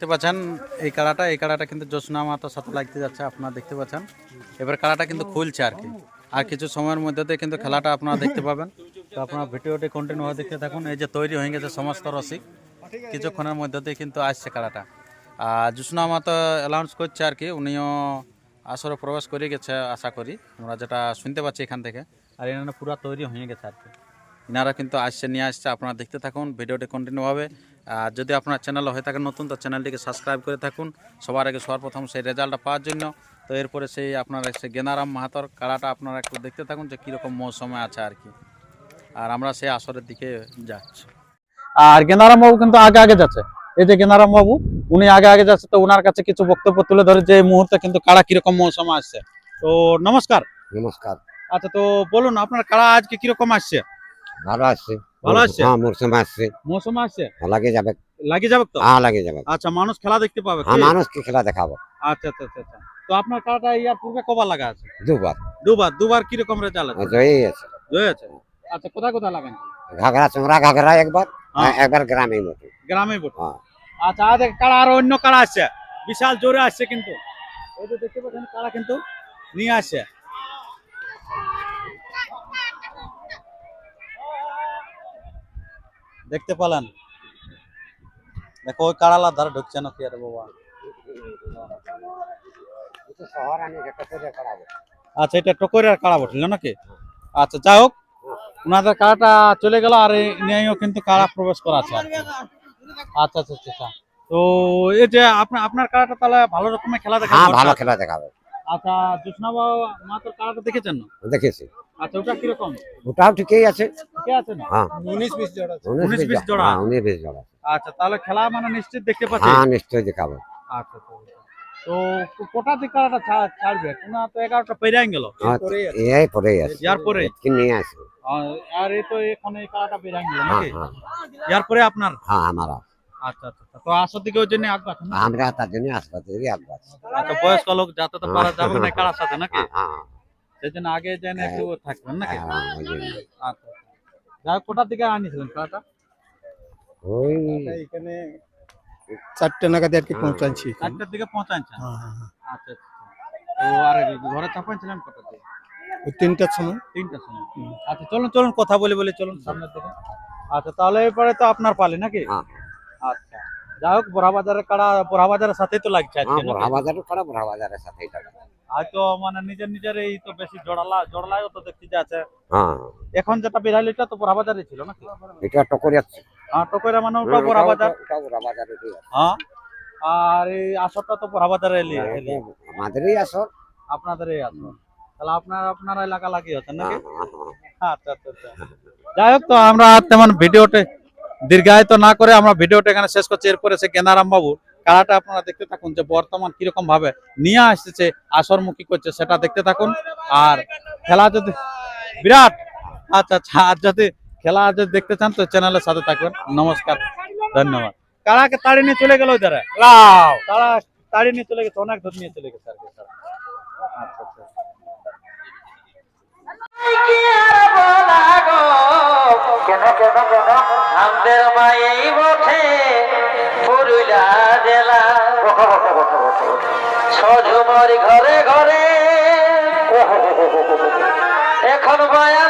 দেখতে পাচ্ছেন, এই কাড়াটা এই কাড়াটা কিন্তু জ্যোৎস্না মাতার সাথে লাগতে যাচ্ছে, আপনারা দেখতে পাচ্ছেন। এবার কাড়াটা কিন্তু খুলছে আর কি। আর কিছু সময়ের মধ্যে কিন্তু খেলাটা আপনারা দেখতে পাবেন। তো আপনারা ভিডিওটি কন্টিনিউ হয়ে দেখতে থাকুন। এই যে তৈরি হয়ে গেছে সমস্ত রসিক। কিছুক্ষণের মধ্যে কিন্তু আসছে কাড়াটা। আর জ্যোৎস্না মাতা অ্যালাউন্স করছে আর কি, উনিও আসরে প্রবেশ করে গেছে, আশা করি। আমরা যেটা শুনতে পাচ্ছি এখান থেকে। আর এখানে পুরো তৈরি হয়ে গেছে আর কি। ইনারা কিন্তু আসছে নিয়ে আসছে। আপনারা দেখতে থাকুন ভিডিওটি কন্টিনিউ হবে। আর যদি আপনার চ্যানেল হয়ে থাকে নতুন তো চ্যানেলটিকে সাবস্ক্রাইব করে থাকুন। সবার আগে সর্বপ্রথম সেই রেজাল্টটা পাওয়ার জন্য। তো এরপরে সেই আপনার সেই গেনারাম মাহাতর কাড়াটা আপনারা একটু দেখতে থাকুন যে কীরকম মৌসুমে আছে আর কি। আর আমরা সেই আসরের দিকে যাচ্ছি। আর গেনারাম বাবু কিন্তু আগে আগে যাচ্ছে। এই যে গেনারাম বাবু উনি আগে আগে যাচ্ছে তো ওনার কাছে কিছু বক্তব্য তুলে ধরে যে এই মুহূর্তে কিন্তু কাড়া কীরকম মৌসুমে আসছে। তো নমস্কার। নমস্কার। আচ্ছা তো বলুন আপনার কাড়া আজকে কীরকম আসছে? ভালো আসছে ভালো আসছে? হ্যাঁ মরশুম আসছে। মৌসুমে আসছে? লাগে যাবে। লাগিয়ে যাবে তো? হ্যাঁ লাগে যাবে। আচ্ছা মানুষ খেলা দেখতে পাবে। হ্যাঁ মানুষকে খেলা দেখাবো? আচ্ছা আচ্ছা আচ্ছা আচ্ছা। তো আপনার কাড়াটা ইয়ার পূর্বে কবার লাগা আছে? দুবার। দুবার? দুবার কীরকম রেজাল্ট আছে? জয়ই আছে জয় আছে আচ্ছা কোথায় কোথায় লাগান? ঘাগরা চোংরা ঘাগরা একবার হ্যাঁ। একবার গ্রামে মতো গ্রামে বটে? হ্যাঁ। আচ্ছা আজ কাড়া আর অন্য কাড়া আসছে? বিশাল জোরে আসছে কিন্তু। এই যে দেখতে পাচ্ছেন কাড়া কিন্তু নিয়ে আসছে? দেখতে পালেন? দেখো ওই কাড়ালার ধারে ঢুকছে না কি আরে বাবা? আচ্ছা এটা টকরের কাড়া বটল নাকি? আচ্ছা যাই হোক ওনাদের কাড়াটা চলে গেল আর নিয়েও কিন্তু কাড়া প্রবেশ করা আছে। আচ্ছা আচ্ছা আচ্ছা আচ্ছা। তো এই যে আপনার আপনার কাড়াটা তাহলে ভালো রকমের খেলা দেখা হ্যাঁ ভালো খেলা দেখাবো। আচ্ছা জ্যোৎস্না বাবু মাত্র কাড়াটা দেখেছেন? না দেখেছি। আচ্ছা ওটা কীরকম? ওটাও ঠিকই আছে। ঠিকই আছে না হ্যাঁ। উনিশ বিশ জোড়া উনিশ উনিশ বিশ বিশ জোড়া। হ্যাঁ জোড়া আচ্ছা তাহলে খেলা মানে নিশ্চিত দেখতে পাচ্ছি। হ্যাঁ নিশ্চয়ই দেখাবো। আচ্ছা আচ্ছা, আচ্ছা। তো কোটা দিক কাড়াটা ছা- ছাড়বে না তো এগারোটা পেরিয়ে গেল। হ্যাঁ, এই পরেই আছে। ইয়ার পরে কি নিয়ে আসবে। আর এই তো এখন এই কাড়াটা পেরিয়ে গেল হ্যাঁ নাকি? হ্যাঁ। ইয়ার পরে আপনার? হ্যাঁ আমরা আচ্ছা আচ্ছা। তো আসার দিকে ওই জন্য আমরা তার জন্য আসব আচ্ছা বয়স্ক লোক যাতে তো পারা যাবে না কারার সাথে নাকি? হ্যাঁ হ্যাঁ। জন্য আগে যেন একটু থাকবেন নাকি? হ্যাঁ, আচ্ছা। যাই হোক, কোটার দিকে আনিছিলেন ওই এখানে চারটে নাগাদ আর কি পৌঁছাচ্ছি চারটার দিকে পৌঁছাচ্ছেন হ্যাঁ, হ্যাঁ, হ্যাঁ। আচ্ছা আচ্ছা। তো আর ঘরে চাপাইছিলেন কটার দিকে? ওই তিনটার সময়। তিনটার সময়। আচ্ছা চলুন চলুন কথা বলে বলে চলুন সামনের দিকে। আচ্ছা তাহলে এরপরে তো আপনার পালে নাকি? হ্যাঁ। আচ্ছা। যাই হোক বড়া বাজারের কাড়া বড়া বাজারের সাথেই তো লাগছে আজকে হ্যাঁ? বুড়া বাজারও বাজারের সাথে এটা হয়তো মানে নিজের নিজের এই তো বেশি জড়ালা জড়লাইও তো দেখতে যাচ্ছে হ্যাঁ। এখন যেটা বিড়াল এটা তো ছিল নাকি? এটা টকরি হ্যাঁ মানে ওটা ওটা হ্যাঁ? আর এই আসরটা তো বড়া বাজারে এলি। এলি আমাদেরই আসর। আপনাদের আসর। তাহলে আপনার আপনার এলাকা নাকি? হ্যাঁ, হ্যাঁ, আচ্ছা আচ্ছা আচ্ছা। যাই হোক তো আমরা তেমন ভিডিওতে দীর্ঘায়িত না করে আমরা ভিডিওটা এখানে শেষ করছি। এরপরে সে গেনারাম বাবু কারাটা আপনারা দেখতে থাকুন যে বর্তমান কীরকম ভাবে নিয়ে আসতেছে আসরমুখী করছে সেটা দেখতে থাকুন। আর খেলা যদি বিরাট! আচ্ছা আচ্ছা আর যদি খেলা যদি দেখতে চান তো চ্যানেলের সাথে থাকবেন। নমস্কার ধন্যবাদ। কারাকে তাড়ি নিয়ে চলে গেল ধারে তারা তাড়ি নিয়ে চলে গেছে অনেক ধর নিয়ে চলে গেছে আর কি। আচ্ছা আচ্ছা। আমাদের মাই বটে পুরুলা জেলা সজুমরি ঘরে ঘরে। এখন বায়ালো